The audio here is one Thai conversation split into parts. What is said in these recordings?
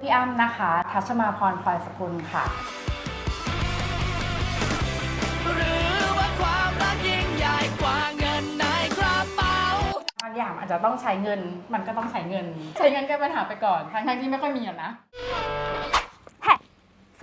พี่อ้ำนะคะ ทัชมาพรพลอยสกุลค่ะหรือว่าความรักยิ่งใหญ่กว่าเงินในกระเป๋าบางอย่างอาจจะต้องใช้เงิน มันก็ต้องใช้เงิน ใช้เงินแก้ปัญหาไปก่อน ทั้งๆที่ไม่ค่อยมีอะนะแฮะส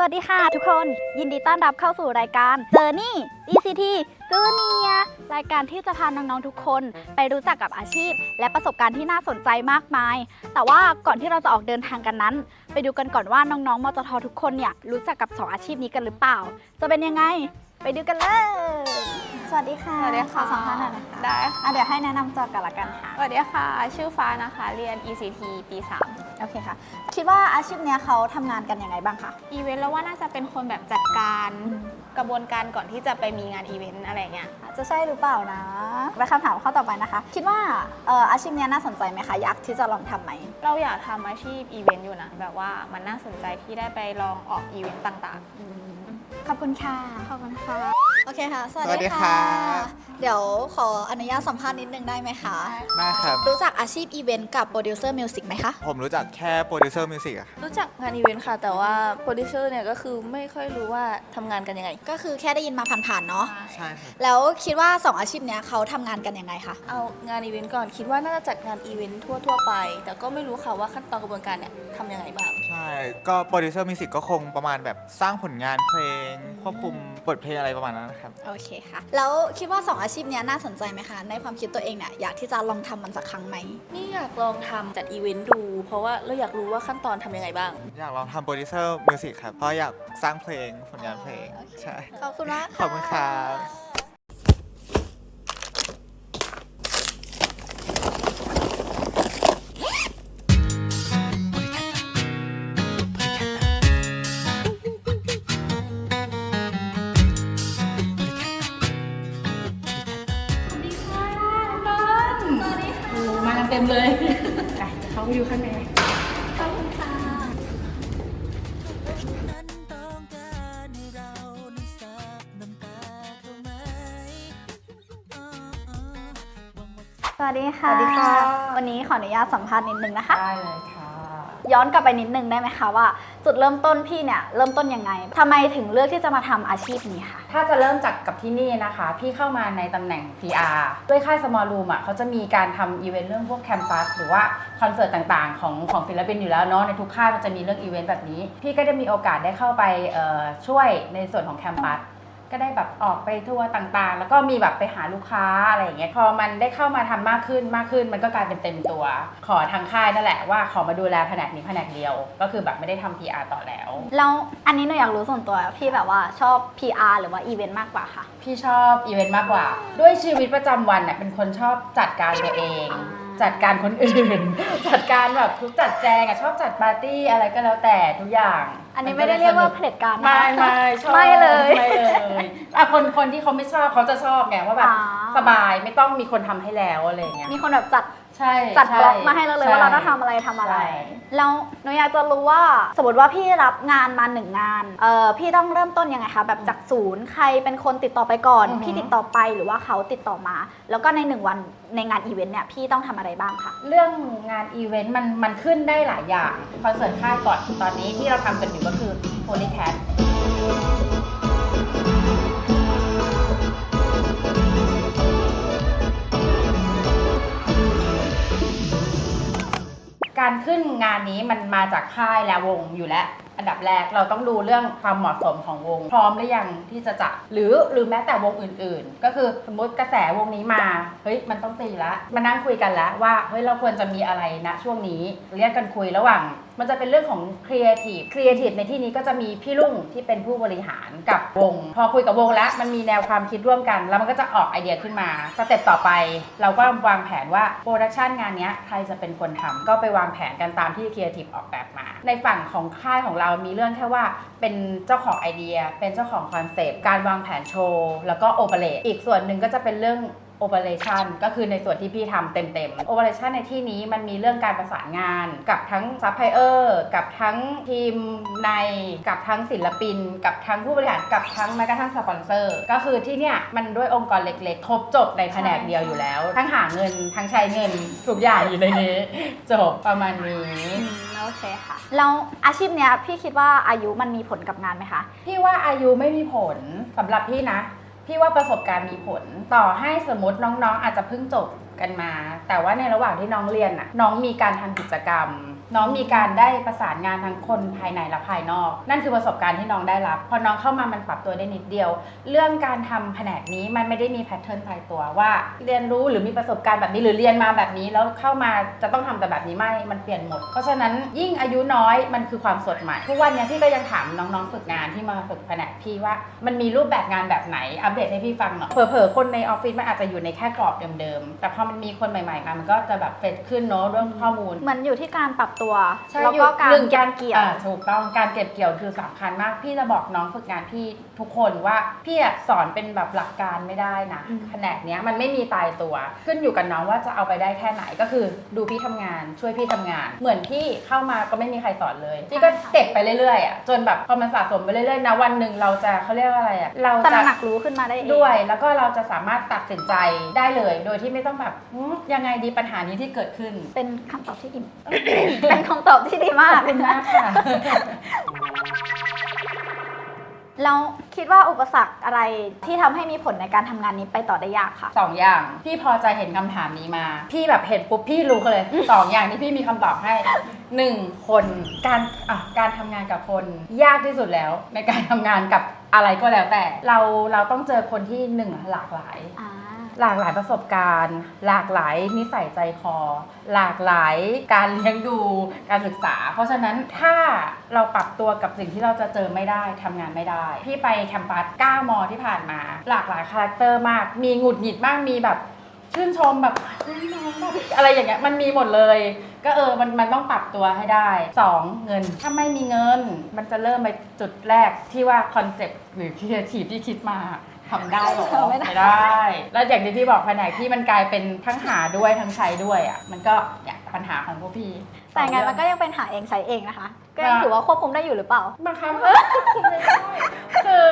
วัสดีค่ะทุกคนยินดีต้อนรับเข้าสู่รายการ Journey ECT Junior รายการที่จะพาน้องๆทุกคนไปรู้จักกับอาชีพ และประสบการณ์ที่น่าสนใจมากมาย แต่ว่าก่อนที่เราจะออกเดินทางกันนั้น ไปดูกันก่อนว่าน้องๆมจททุกคนเนี่ยรู้จักกับสองอาชีพนี้กันหรือเปล่า จะเป็นยังไง ไปดูกันเลย สวัสดีค่ะสวัสดีขอค่ะสัมภาษณ์หน่อยนะคะได้อะค่ะเดี๋ยวให้แนะนำตัวกันละกันค่ะ สวัสดีค่ะ ชื่อฟ้านะคะ เรียน ECT ปี โอเคค่ะ คิดว่าอาชีพเนี้ยเขาทำงานกันยังไงบ้างคะ3อีเวนต์แล้วว่าน่าจะเป็นคนแบบจัดการกระบวนการก่อนที่จะไปมีงานอีเวนต์อะไรเงี้ย จะใช่หรือเปล่านะไปคำถามข้อต่อไปนะคะ คิดว่าเอ่ออาชีพเนี้ยน่าสนใจไหมคะอยากที่จะลองทำไหม เราอยากทำอาชีพอีเวนต์อยู่นะ แบบว่ามันน่าสนใจที่ได้ไปลองออกอีเวนต์ต่าง ขอบคุณค่ะๆขอบคุณค่ะ โอเคค่ะ สวัสสวัสดีดีครัค่ะบเดี๋ยวขออนุญาตสัมภาษณ์นิดนึงได้ไหมคะได้ครับ รู้จักอาชีพอีเวนต์กับโปรดิวเซอร์มิวสิกไหมคะ ผมรู้จักแค่โปรดิวเซอร์มิวสิกอะรู้จักงานอีเวนต์ค่ะ แต่ว่าโปรดิวเซอร์เนี่ยก็คือไม่ค่อยรู้ว่าทำงานกันยังไง ก็คือแค่ได้ยินมาผ่านๆเนาะ ใช่ครับ แล้วคิดว่า 2 อาชีพเนี้ยเขาทำงานกันยังไงคะ เอางานอีเวนต์ก่อนคิดว่าน่าจะจัดงานอีเวนต์ทั่ว ๆ ไป แต่ก็ไม่รู้ค่ะว่าขั้นตอนกระบวนการเนี่ยทำยังไงบ้างใช่ ก็โปรดิวเซอร์มิวสิกก็คงประมาณแบบสร้างผลงานเพลง ควบคุมบทเพลงอะไรประมาณนั้นนะครับ โอเคค่ะ แล้วคิดว่า 2 อาชีพเนี้ยน่าสนใจไหมคะ ในความคิดตัวเองเนี่ยอยากที่จะลองทำมันสักครั้งไหม นี่อยากลองทำจัดอีเวนต์ดู เพราะว่าเราอยากรู้ว่าขั้นตอนทำยังไงบ้าง อยากลองทำโปรดิวเซอร์มิวสิกครับ เพราะอยากสร้างเพลงผลงานเพลงโอเค ใช่ ขอบคุณมากขอบคุณครับ ต็มเลยไปเขาไปดูข้างในสวัสดีค่ะ สวัสดีค่ะ วันนี้ขออนุญาตสัมภาษณ์นิดนึงนะคะ ได้เลยค่ะ ย้อนกลับไปนิดนึงได้ไหมคะว่า จุดเริ่มต้นพี่เนี่ยเริ่มต้นยังไงทำไมถึงเลือกที่จะมาทำอาชีพนี้คะ ถ้าจะเริ่มจากกับที่นี่นะคะ พี่เข้ามาในตำแหน่ง PR ด้วยค่าย Small Room อะเขาจะมีการทำอีเวนต์เรื่องพวกแคมปัสหรือว่าคอนเสิร์ตต่างๆ ของของศิลปินอยู่แล้วเนาะในทุกค่ายมันจะมีเรื่องอีเวนต์แบบนี้ พี่ก็ได้มีโอกาสได้เข้าไปช่วยในส่วนของแคมปัส ก็ได้แบบออกไปทัวร์ต่างๆ แล้วก็มีแบบไปหาลูกค้าอะไรอย่างเงี้ย พอมันได้เข้ามาทำมากขึ้นมากขึ้น มันก็กลายเป็นเต็มตัว ขอทางค่ายนั่นแหละว่าขอมาดูแลแผนกนี้แผนกเดียว ก็คือแบบไม่ได้ทำ PR ต่อแล้ว แล้วอันนี้หนูอยากรู้ส่วนตัวพี่แบบว่าชอบ PR หรือว่าอีเวนต์มากกว่าค่ะ พี่ชอบอีเวนต์มากกว่า ด้วยชีวิตประจำวันเนี่ยเป็นคนชอบจัดการตัวเองอ่า จัดการคนอื่น จัดการแบบทุกจัดแจงอะชอบจัดปาร์ตี้อะไรก็แล้วแต่ทุกอย่างอันนี้ไม่ได้เรียกว่าเผด็จการนะไม่คะไม่ชอบไม่เลยไม่เลยอะคนคนที่เขาไม่ชอบเขาจะชอบไงว่าแบบอ่า สบายไม่ต้องมีคนทำให้แล้วอะไรอย่างเงี้ย มีคนแบบจัด ใช่จัดใช่บล็อกมาให้เราเลยใช่ว่าเราต้องทำอะไรทำอะไรใช่แล้วหนูอยากจะรู้ว่าสมมติว่าพี่รับงานมาหนึ่งงานเอ่อพี่ต้องเริ่มต้นยังไงคะแบบจากศูนย์ใครเป็นคนติดต่อไปก่อน อือฮึ พี่ติดต่อไปหรือว่าเขาติดต่อมา แล้วก็ในหนึ่งวันในงานอีเวนต์เนี่ยพี่ต้องทำอะไรบ้างคะเรื่องงานอีเวนต์มันมันขึ้นได้หลายอย่างคอนเสิร์ตค่ายก่อนตอนนี้ที่เราทำกันอยู่ก็คือ Polycat การขึ้นงานนี้มันมาจากค่ายและวงอยู่แล้ว อันดับแรกเราต้องดูเรื่องความเหมาะสมของวง พร้อมหรือยังที่จะจัดหรือหรือแม้แต่วงอื่น ๆ ก็คือสมมติกระแสวงนี้มาเฮ้ยมันต้องตีละมานั่งคุยกันแล้วว่าเฮ้ยเราควรจะมีอะไรนะช่วงนี้เรียกกันคุยระหว่าง มันจะเป็นเรื่องของครีเอทีฟครีเอทีฟในที่นี้ก็จะมีพี่ลุงที่เป็นผู้บริหารกับวง พอคุยกับวงแล้วมันมีแนวความคิดร่วมกัน แล้วมันก็จะออกไอเดียขึ้นมาสเต็ปต่อไป เราก็วางแผนว่าโปรดักชันงานนี้ใครจะเป็นคนทำก็ไปวางแผนกันตามที่ครีเอทีฟออกแบบมา ในฝั่งของค่ายของเรามีเรื่องแค่ว่าเป็นเจ้าของไอเดีย เป็นเจ้าของคอนเซปต์การวางแผนโชว์แล้วก็โอเปเรตอีกส่วนหนึ่งก็จะเป็นเรื่อง Operation ก็คือในส่วนที่พี่ทำเต็มๆ Operation ในที่นี้มันมีเรื่องการประสานงานกับทั้งซัพพลายเออร์กับทั้งทีมในกับทั้งศิลปิน กับทั้งผู้บริหารกับทั้งแม้กระทั่งสปอนเซอร์ ก็คือที่เนี่ยมันด้วยองค์กรเล็กๆ ครบจบในแผนกเดียวอยู่แล้ว ทั้งหาเงินทั้งใช้เงินทุกอย่างอยู่ในนี้ จบประมาณนี้ อืมโอเคค่ะแล้วอาชีพเนี้ยพี่คิดว่าอายุมันมีผลกับงานไหมคะ พี่ว่าอายุไม่มีผลสำหรับพี่นะ พี่ว่าประสบการณ์มีผล ต่อให้สมมติน้องๆ อาจจะเพิ่งจบกันมา แต่ว่าในระหว่างที่น้องเรียนน่ะน้องมีการทำกิจกรรม น้องมีการได้ประสานงานทั้งคนภายในและภายนอก นั่นคือประสบการณ์ที่น้องได้รับ พอน้องเข้ามามันปรับตัวได้นิดเดียว เรื่องการทำแผนกนี้มันไม่ได้มีแพทเทิร์นตายตัวว่า เรียนรู้หรือมีประสบการณ์แบบนี้หรือเรียนมาแบบนี้ แล้วเข้ามาจะต้องทำแต่แบบนี้ไม่ มันเปลี่ยนหมด เพราะฉะนั้นยิ่งอายุน้อยมันคือความสดใหม่ ทุกวันนี้พี่ก็ยังถามน้องๆฝึกงานที่มาฝึกแผนกพี่ว่า มันมีรูปแบบงานแบบไหนอัปเดตให้พี่ฟังหน่อยเผลอๆคนในออฟฟิศมันอาจจะอยู่ในแค่กรอบเดิมๆแต่พอมันมีคนใหม่ๆมามันก็จะแบบเฟซขึ้นเนอะเรื่องข้อมูลเหมือนอยู่ที่การปรับตัว ใช่แล้วก็การหนึ่งเก็บเกี่ยวอ่าถูกต้องการเก็บเกี่ยวคือสำคัญมาก พี่จะบอกน้องฝึกงานพี่ทุกคนว่าพี่อะสอนเป็นแบบหลักการไม่ได้นะอืม แผนกเนี้ยมันไม่มีตายตัว ขึ้นอยู่กับน้องว่าจะเอาไปได้แค่ไหนก็คือ ดูพี่ทำงาน ช่วยพี่ทำงาน เหมือนพี่เข้ามาก็ไม่มีใครสอนเลย พี่ก็เก็บไปเรื่อยๆอะจนแบบพอมันสะสมไปเรื่อยๆนะวันหนึ่งเราจะเขาเรียกว่าอะไรอะเราตระจะ หนักรู้ขึ้นมาได้เอง ด้วยแล้วก็เราจะสามารถตัดสินใจได้เลย โดยที่ไม่ต้องแบบหืมยังไงดีปัญหานี้ที่เกิดขึ้น เป็นคำตอบที่ดีเป็นคำตอบที่ดีมากขอบคุณมากค่ะแล้วคิดว่าอุปสรรคอะไรที่ทำให้มีผลในการทำงานนี้ไปต่อได้ยากค่ะ สองอย่างพี่พอใจเห็นคำถามนี้มา พี่แบบเห็นปุ๊บพี่รู้เลยสองอย่างที่พี่มีคำตอบให้หนึ่งคนการอะการทำงานกับคนยากที่สุดแล้ว ในการทำงานกับอะไรก็แล้วแต่ เราเราต้องเจอคนที่หนึ่งหลากหลาย อ่า หลากหลายประสบการณ์ หลากหลายนิสัยใจคอ หลากหลายการเลี้ยงดูการศึกษา เพราะฉะนั้นถ้าเราปรับตัวกับสิ่งที่เราจะเจอไม่ได้ทำงานไม่ได้ พี่ไปแคมปัส9มอที่ผ่านมา หลากหลายคาแรคเตอร์มาก มีหงุดหงิดมากมีแบบ ชื่นชมแบบเฮ้ยน้องแบบอะไรอย่างเงี้ยมันมีหมดเลย ก็เออมันมันต้องปรับตัวให้ได้ 2 เงิน ถ้าไม่มีเงิน มันจะเริ่มไปจุดแรกที่ว่าคอนเซ็ปต์หรือครีเอทีฟที่คิดมาทำได้หรอไม่ได้ได้แล้วอย่างที่พี่บอกแผนกที่มันกลายเป็นทั้งหาด้วยทั้งใช้ด้วยอะมันก็อย่างปัญหาของพวกพี่ แต่งานมันก็ยังเป็นหาเองใช้เองนะคะ ก็ยังถือว่าควบคุมได้อยู่หรือเปล่า บางครั้งก็คุมไม่ได้คือ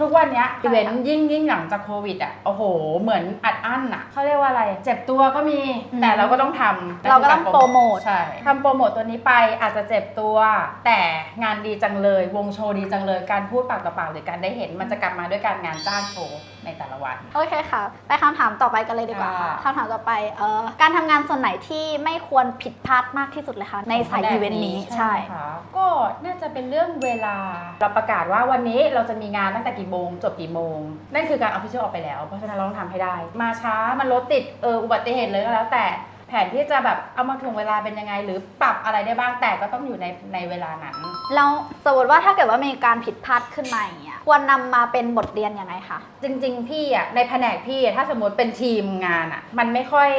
ทุกวันเนี้ยอีเวนต์ยิ่งยิ่งหลังจากโควิดอะโอ้โห เหมือนอัดอั้นอะเขาเรียกว่าอะไร เจ็บตัวก็มีอืมแต่เราก็ต้องทำเราก็ต้องโปรโมทใช่ทำโปรโมทตัวนี้ไปอาจจะเจ็บตัว แต่งานดีจังเลยวงโชว์ดีจังเลยการพูดปากต่อปากหรือการได้เห็นมันจะกลับมาด้วยการงานจ้างโชว์ในแต่ละวัน โอเคค่ะ ไปคำถามต่อไปกันเลยดีกว่าค่ะค่ะคำถามต่อไปเอ่อการทำงานส่วนไหนที่ไม่ควรผิดพลาดมากที่สุดเลยคะในสายอีเวนต์นี้ใช่ ไหมคะก็น่าจะเป็นเรื่องเวลา เราประกาศว่าวันนี้เราจะมีงานตั้งแต่กี่โมง จบกี่โมง นั่นคือการออฟฟิเชียลออกไปแล้ว เพราะฉะนั้นเราต้องทำให้ได้ มาช้ามันรถติดเอออุบัติเหตุเลยก็แล้วแต่แผนที่จะแบบเอามาถ่วงเวลาเป็นยังไง หรือปรับอะไรได้บ้างแต่ก็ต้องอยู่ในในเวลานั้น แล้วสมมติว่าถ้าเกิดว่ามีการผิดพลาดขึ้นมาอย่างเงี้ยควรนำมาเป็นบทเรียนยังไงคะ จริง ๆ พี่อะในแผนกพี่อะถ้าสมมติเป็นทีมงานอะ มันไม่ค่อย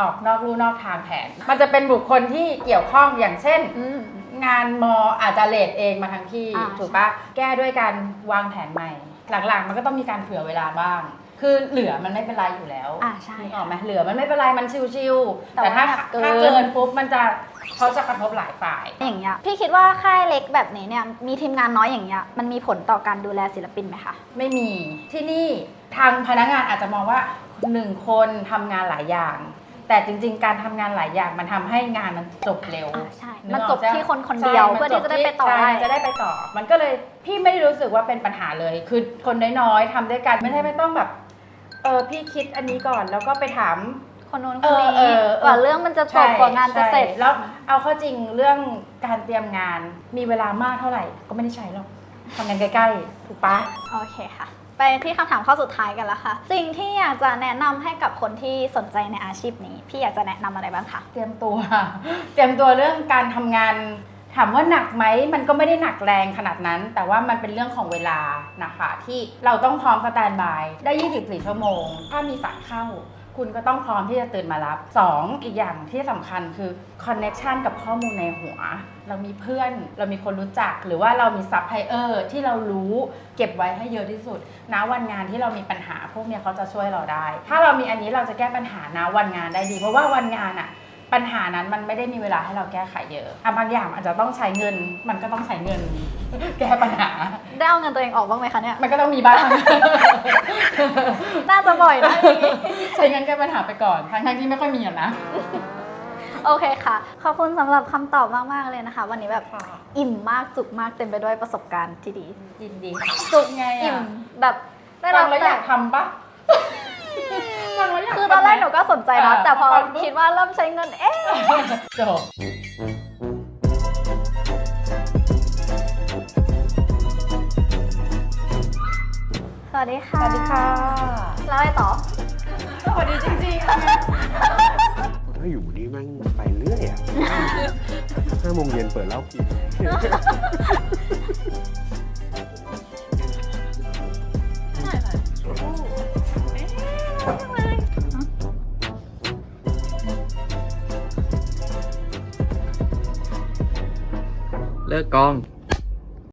ออกนอกลู่นอกทางแผน มันจะเป็นบุคคลที่เกี่ยวข้องอย่างเช่น อืม งานมออาจจะเลทเองมาทั้งที่อ่า ถูกปะแก้ด้วยการวางแผนใหม่ หลังๆ มันก็ต้องมีการเผื่อเวลาบ้าง คือเหลือมันไม่เป็นไรอยู่แล้วอ่าใช่นึกออกไหมเหลือมันไม่เป็นไรมันชิวๆแต่แต่ถ้าว่าเกิน ถ้าเกินปุ๊บมันจะเขาจะกระทบหลายฝ่าย อย่างเงี้ยพี่คิดว่าค่ายเล็กแบบนี้เนี่ยมีทีมงานน้อยอย่างเงี้ยมันมีผลต่อการดูแลศิลปินไหมคะ ไม่มีที่นี่ทางพนักงานอาจจะมองว่าหนึ่งคนทำงานหลายอย่าง แต่จริง ๆ การทำงานหลายอย่างมันทำให้งานมันจบเร็ว อ่าใช่นึกมันออกจบใช่ที่คนคนเดียวใช่เพื่อที่จะได้ไปต่อใช่ได้มันจะได้ไปต่อ มันก็เลยพี่ไม่ได้รู้สึกว่าเป็นปัญหาเลย คือคนน้อยๆทำด้วยกันไม่ใช่ไม่ต้องแบบ เออพี่คิดอันนี้ก่อนแล้วก็ไปถาม คนนู้นคเอนอนี้เออ กว่าเรื่องมันจะจบใช่กว่างานจะเสร็จ ใช่แล้วเอาเข้าจริงเรื่องการเตรียมงานมีเวลามากเท่าไหร่ ก็ไม่ได้ใช้หรอกทำงานใกล้ๆถูกปะ โอเคค่ะ ไปที่คำถามข้อสุดท้ายกันแล้วค่ะ สิ่งที่อยากจะแนะนำให้กับคนที่สนใจในอาชีพนี้ พี่อยากจะแนะนำอะไรบ้างคะ เตรียมตัว เตรียมตัวเรื่องการทำงาน ถามว่าหนักไหมมันก็ไม่ได้หนักแรงขนาดนั้น แต่ว่ามันเป็นเรื่องของเวลานะคะที่เราต้องพร้อมสแตนบายได้ 24 ชั่วโมง ถ้ามีสายเข้า คุณก็ต้องพร้อมที่จะตื่นมารับ 2. ออีกอย่างที่สำคัญคือคอนเน็ชันกับข้อมูลในหัว เรามีเพื่อน เรามีคนรู้จัก หรือว่าเรามีซัพพลายเออร์ที่เรารู้เก็บไว้ให้เยอะที่สุดณวันงานที่เรามีปัญหาพวกเนี้ยเขาจะช่วยเราได้ ถ้าเรามีอันนี้เราจะแก้ปัญหาณวันงานได้ดี เพราะว่าวันงานอะ ปัญหานั้นมันไม่ได้มีเวลาให้เราแก้ไขเยอะอะบางอย่างอาจจะต้องใช้เงิน มันก็ต้องใช้เงิน แก้ปัญหา ได้เอาเงินตัวเองออกบ้างไหมคะเนี่ย มันก็ต้องมีบ้าง น่าจะบ่อยนะอย่างนี้ใช้เงินแก้ปัญหาไปก่อน ทั้งๆที่ไม่ค่อยมีอะนะ โอเคค่ะ ขอบคุณสำหรับคำตอบมากๆเลยนะคะ วันนี้แบบอิ่มมากจุกมากเต็มไปด้วยประสบการณ์ที่ดี ยินดีจุกไงอิ่อะมแบบได้ฟัรังบแล้วแต่อยากทำปะ คือตอนแรกหนูก็สนใจนะเแต่พอฟังปุ๊บคิดว่าเริ่มใช้เงินเอ๊ะจบสวัสดีค่ะ สวัสดีค่ะแล้วอะไรต่อสวัสดีจริงๆถ้าอยู่นี่แม่งไปเรื่อยอะห้าโมงเย็นเปิดเหล้ากิน เลิกกอง